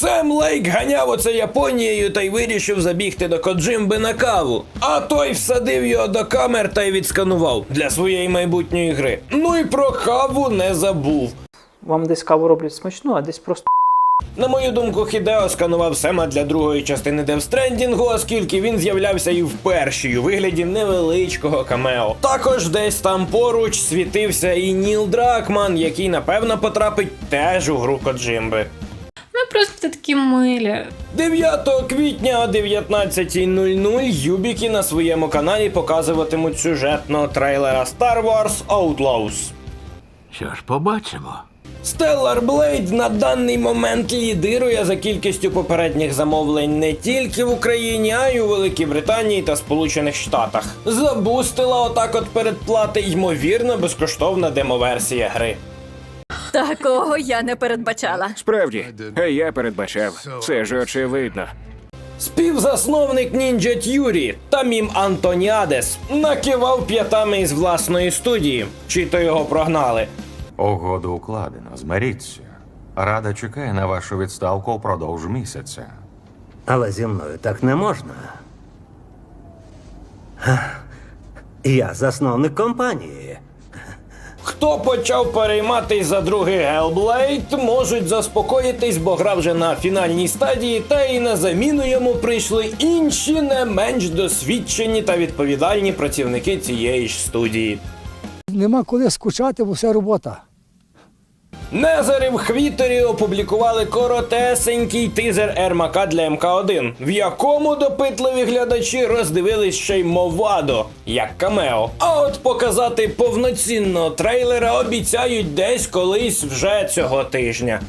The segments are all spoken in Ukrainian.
Сем Лейк ганяв оце Японією та й вирішив забігти до Коджимби на каву. А той всадив його до камер та й відсканував для своєї майбутньої гри. Ну і про каву не забув. Вам десь каву роблять смачну, а десь просто На мою думку, Хідео сканував Сема для другої частини Девстрендінгу, оскільки він з'являвся і в першій у вигляді невеличкого камео. Також десь там поруч світився і Ніл Дракман, який напевно потрапить теж у гру Коджимби. Ми просто такі милі. 9 квітня о 19.00 Юбіки на своєму каналі показуватимуть сюжетного трейлера Star Wars Outlaws. Що ж, побачимо. Stellar Blade на даний момент лідирує за кількістю попередніх замовлень не тільки в Україні, а й у Великій Британії та Сполучених Штатах. Забустила отак от передплати ймовірно безкоштовна демоверсія гри. Такого я не передбачала. Справді, а я передбачав. Це ж очевидно. Співзасновник Ninja Theory Тамім Антоніадес накивав п'ятами із власної студії, чи то його прогнали. Угоду укладено, змиріться. Рада чекає на вашу відставку впродовж місяця. Але зі мною так не можна. Я засновник компанії. Хто почав перейматись за другий Hellblade, можуть заспокоїтись, бо гра вже на фінальній стадії, та і на заміну йому прийшли інші не менш досвідчені та відповідальні працівники цієї ж студії. Нема коли скучати, бо все робота. Незери в Хвітері опублікували коротесенький тизер Ермака для МК1, в якому допитливі глядачі роздивились ще й Мовадо, як камео. А от показати повноцінного трейлера обіцяють десь колись вже цього тижня.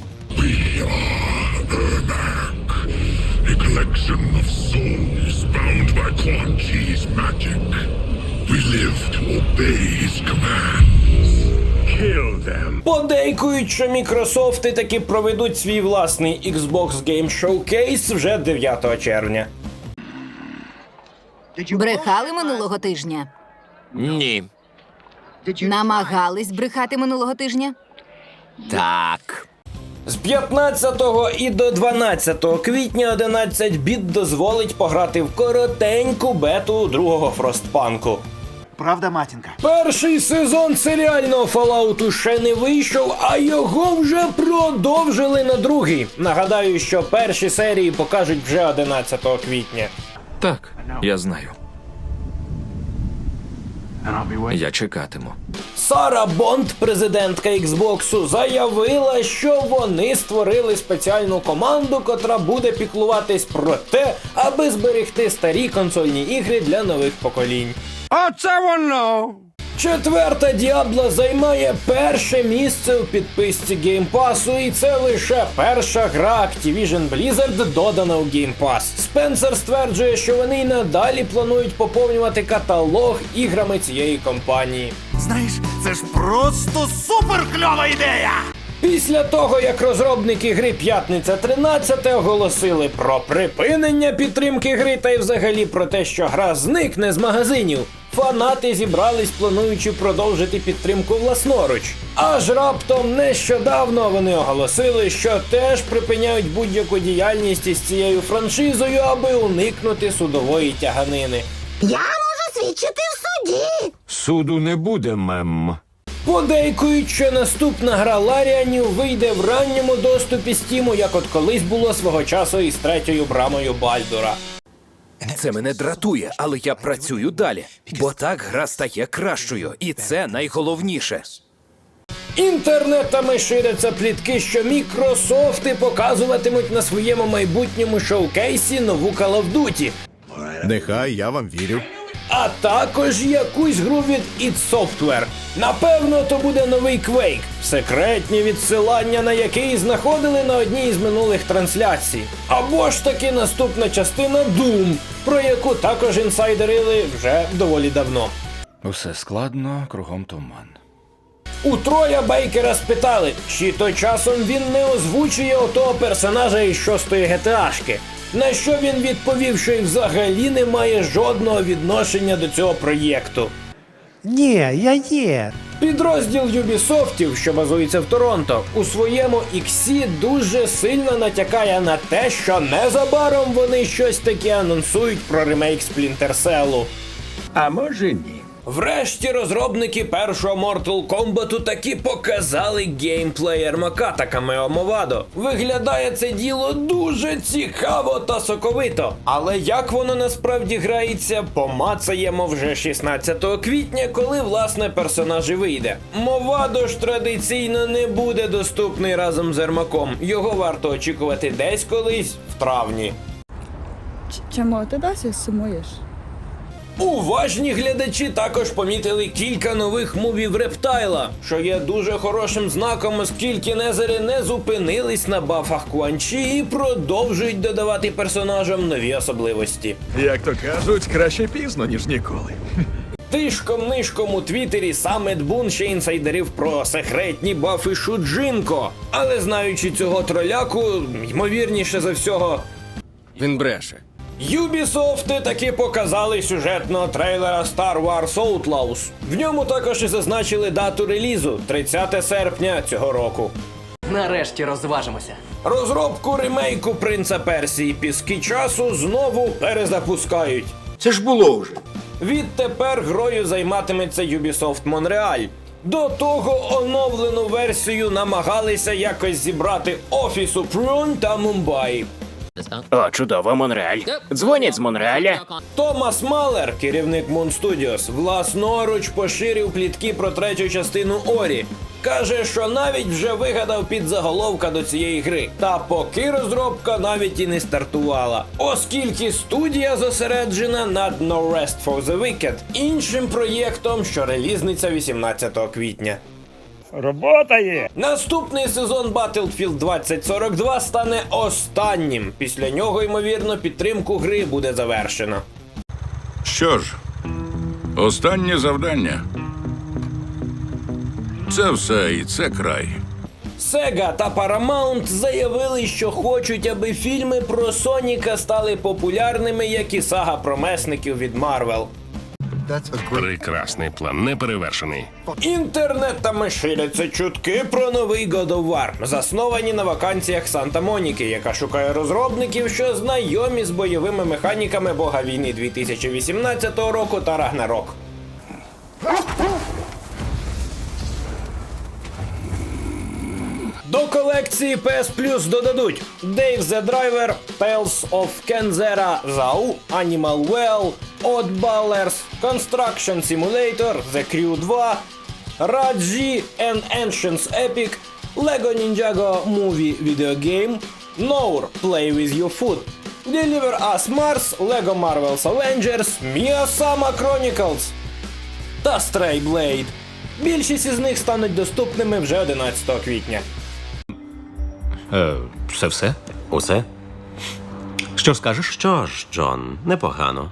We live to obey his commands. Kill them. Подейкують, що Мікрософти таки проведуть свій власний Xbox Game Showcase вже 9 червня. Брехали минулого тижня. Ні. Намагались брехати минулого тижня. Так. З 15 і до 12 квітня 11 біт дозволить пограти в коротеньку бету другого фростпанку. Правда, матінка? Перший сезон серіального Fallout ще не вийшов, а його вже продовжили на другий. Нагадаю, що перші серії покажуть вже 11 квітня. Так, я знаю. Я чекатиму. Сара Бонд, президентка Xbox, заявила, що вони створили спеціальну команду, котра буде піклуватись про те, аби зберегти старі консольні ігри для нових поколінь. Оце воно! Четверта Діабло займає перше місце у підписці Game Pass, і це лише перша гра Activision Blizzard додана у Game Pass. Спенсер стверджує, що вони й надалі планують поповнювати каталог іграми цієї компанії. Знаєш, це ж просто супер кльова ідея! Після того, як розробники гри П'ятниця 13 оголосили про припинення підтримки гри та й взагалі про те, що гра зникне з магазинів, фанати зібрались, плануючи продовжити підтримку власноруч. Аж раптом нещодавно вони оголосили, що теж припиняють будь-яку діяльність із цією франшизою, аби уникнути судової тяганини. Я можу свідчити в суді. Суду не буде, мем. Подейкують, що наступна гра Ларіанів вийде в ранньому доступі Стіму, як от колись було свого часу із третьою брамою Бальдура. Це мене дратує, але я працюю далі, бо так гра стає кращою, і це найголовніше. Інтернетами ширяться плітки, що Мікрософти показуватимуть на своєму майбутньому шоукейсі нову Call of Duty, Нехай я вам вірю. А також якусь гру від id Software. Напевно, то буде новий Quake, секретні відсилання на який знаходили на одній із минулих трансляцій. Або ж таки наступна частина Doom, про яку також інсайдерили вже доволі давно. Усе складно, кругом туман. У Троя Бейкера спитали, чи то часом він не озвучує отого персонажа із шостої ГТАшки. На що він відповів, що й взагалі не має жодного відношення до цього проєкту. Ні, я є. Підрозділ Юбісофтів, що базується в Торонто, у своєму іксі дуже сильно натякає на те, що незабаром вони щось таке анонсують про ремейк Splinter Cell. А може ні. Врешті розробники першого Mortal Kombat таки показали геймплей Ермака та Камео Мовадо. Виглядає це діло дуже цікаво та соковито. Але як воно насправді грається, помацаємо вже 16 квітня, коли власне персонаж і вийде. Мовадо ж традиційно не буде доступний разом з Ермаком. Його варто очікувати десь колись в травні. Чому ти досі сумуєш? Уважні глядачі також помітили кілька нових мувів Рептайла, що є дуже хорошим знаком, оскільки Незери не зупинились на бафах Куанчі і продовжують додавати персонажам нові особливості. Як то кажуть, краще пізно, ніж ніколи. Тишком-нишком у Твіттері сам Ед Бун ще інсайдерів про секретні бафи Шуджинко. Але знаючи цього троляку, ймовірніше за всього, Він бреше. Юбісофти таки показали сюжетного трейлера Star Wars Outlaws. В ньому також і зазначили дату релізу 30 серпня цього року. Нарешті розважимося. Розробку ремейку принца Персії Піски часу знову перезапускають. Це ж було вже. Відтепер грою займатиметься Ubisoft Montreal. До того оновлену версію намагалися якось зібрати офісу Прюн та Мумбаї. О, чудово, Монреаль. Дзвонять з Монреаля. Томас Малер, керівник Moon Studios, власноруч поширив плітки про третю частину Орі. Каже, що навіть вже вигадав підзаголовка до цієї гри. Та поки розробка навіть і не стартувала, оскільки студія зосереджена над No Rest for the Wicked, іншим проєктом, що релізниться 18 квітня. Робота є. Наступний сезон Battlefield 2042 стане останнім. Після нього, ймовірно, підтримку гри буде завершено. Що ж, останнє завдання. Це все і це край. Sega та Paramount заявили, що хочуть, аби фільми про Соніка стали популярними, як і сага про месників від Марвел. Прекрасний план, неперевершений. Інтернетами ширяться чутки про новий God of War, засновані на вакансіях Санта Моніки, яка шукає розробників, що знайомі з бойовими механіками Бога війни 2018 року та Рагнарок. До колекції PS Plus додадуть Dave the Driver, Tales of Kenzera, Zau, Animal Well, Odd Ballers, Construction Simulator, The Crew 2, Raji and Ancients Epic, Lego Ninjago Movie Video Game, Nour Play With Your Food, Deliver Us Mars, Lego Marvel's Avengers, Miyasama Chronicles та Stray Blade. Більшість із них стануть доступними вже 11 квітня. Е, це все? Усе? Що скажеш? Що ж, Джон, непогано.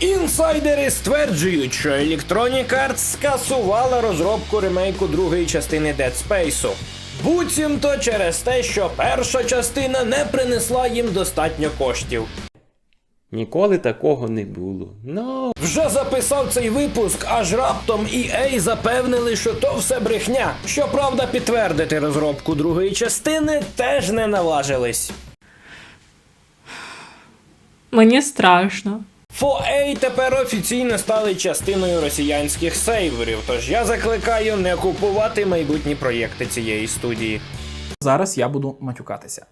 Інсайдери стверджують, що Electronic Arts скасувала розробку ремейку другої частини Dead Space. Буцімто через те, що перша частина не принесла їм достатньо коштів. Ніколи такого не було. Ну. Вже записав цей випуск, аж раптом EA запевнили, що то все брехня. Щоправда, підтвердити розробку другої частини теж не наважились. Мені страшно. 4A тепер офіційно стали частиною росіянських сейверів, тож я закликаю не купувати майбутні проєкти цієї студії. Зараз я буду матюкатися.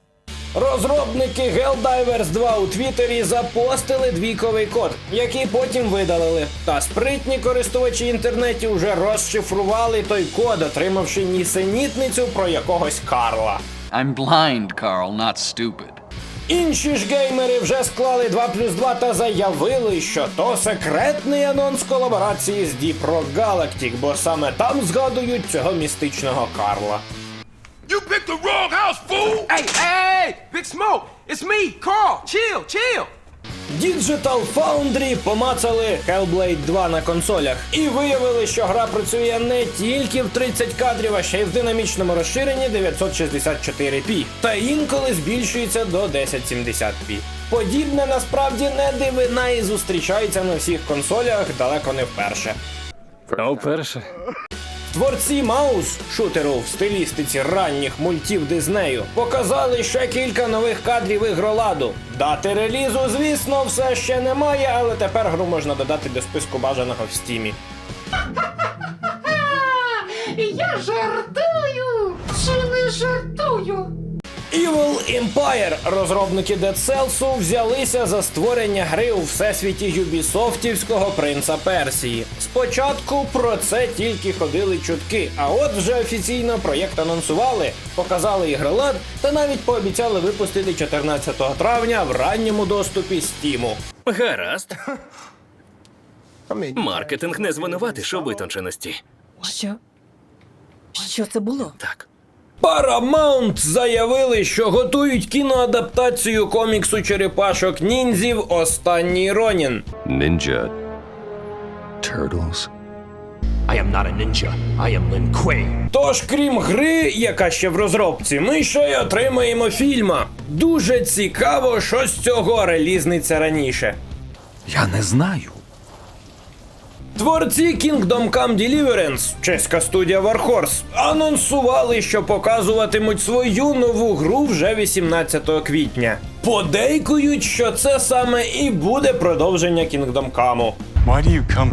Розробники Helldivers 2 у Твіттері запостили двійковий код, який потім видалили. Та спритні користувачі інтернетів вже розшифрували той код, отримавши нісенітницю про якогось Карла. I'm blind, Carl, not stupid. Інші ж геймери вже склали 2 плюс 2 та заявили, що то секретний анонс колаборації з Deep Rock Galactic, бо саме там згадують цього містичного Карла. You picked the wrong house, fool! Hey, hey, Big Smoke! It's me, Carl! Chill, chill! Digital Foundry помацали Hellblade 2 на консолях і виявили, що гра працює не тільки в 30 кадрів, а ще й в динамічному розширенні 964p, та інколи збільшується до 1070p. Подібне насправді не дивина і зустрічається на всіх консолях далеко не вперше. Вперше. Творці Маус, шутеру в стилістиці ранніх мультів Дизнею, показали ще кілька нових кадрів ігроладу. Дати релізу, звісно, все ще немає, але тепер гру можна додати до списку бажаного в стімі. Я жартую! Evil Empire, розробники Dead Cells, взялися за створення гри у всесвіті юбісофтівського принца Персії. Спочатку про це тільки ходили чутки, а от вже офіційно проєкт анонсували, показали ігролад та навіть пообіцяли випустити 14 травня в ранньому доступі Стіму. Гаразд. Маркетинг не звинуватиш у витонченості. Що? Що це було? Так. Paramount заявили, що готують кіноадаптацію коміксу черепашок ніндзів Останній Ронін. Ninja. Turtles. I am not a ninja. I am Lin Kuei. Тож, крім гри, яка ще в розробці, ми ще й отримаємо фільма. Дуже цікаво, що з цього релізниця раніше. Я не знаю. Творці Kingdom Come Deliverance, чеська студія Warhorse, анонсували, що показуватимуть свою нову гру вже 18 квітня. Подейкують, що це саме і буде продовження Kingdom Come. Why do you come?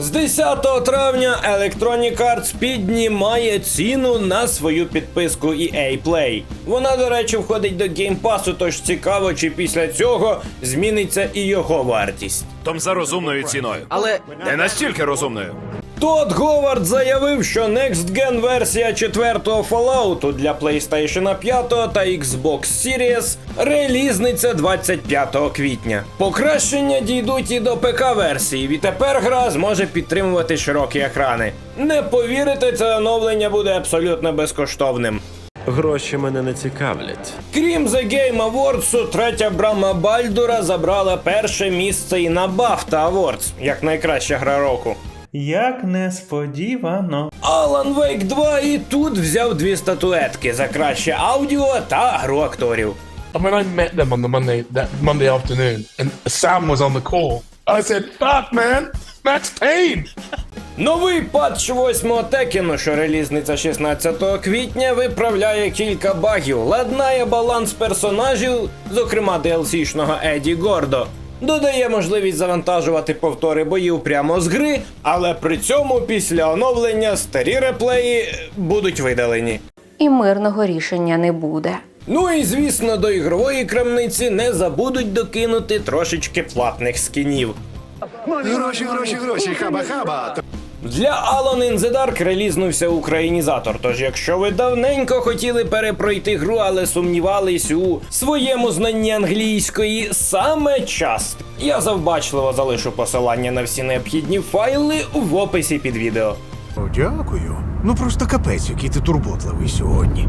З 10 травня Electronic Arts піднімає ціну на свою підписку EA Play. Вона, до речі, входить до геймпасу, тож цікаво, чи після цього зміниться і його вартість. Том за розумною ціною. Але не настільки розумною. Тодд Говард заявив, що Next Gen версія 4-го Fallout для PlayStation 5 та Xbox Series релізниця 25 квітня. Покращення дійдуть і до ПК версії. Відтепер гра зможе підтримувати широкі екрани. Не повірите, це оновлення буде абсолютно безкоштовним. Гроші мене не цікавлять. Крім The Game Awards, третя брама Бальдура забрала перше місце і на BAFTA Awards, як найкраща гра року. Як несподівано. Alan Wake 2 і тут взяв дві статуетки за краще аудіо та гру акторів. I mean, I met them on the Monday that Monday afternoon, and Sam was on the call. I said, "Fuck, man, Max Payne." Новий патч 8 Текіну, що релізниця 16 квітня, виправляє кілька багів, ладнає баланс персонажів, зокрема DLC-шного Еді Гордо. Додає можливість завантажувати повтори боїв прямо з гри, але при цьому після оновлення старі реплеї будуть видалені. І мирного рішення не буде. Ну і звісно, до ігрової крамниці не забудуть докинути трошечки платних скінів. Гроші, гроші, гроші, хаба-хаба. Для Alan in the Dark релізнувся українізатор. Тож, якщо ви давненько хотіли перепройти гру, але сумнівались у своєму знанні англійської, саме час. Я завбачливо залишу посилання на всі необхідні файли в описі під відео. Дякую. Ну просто капець, який ти турботливий сьогодні.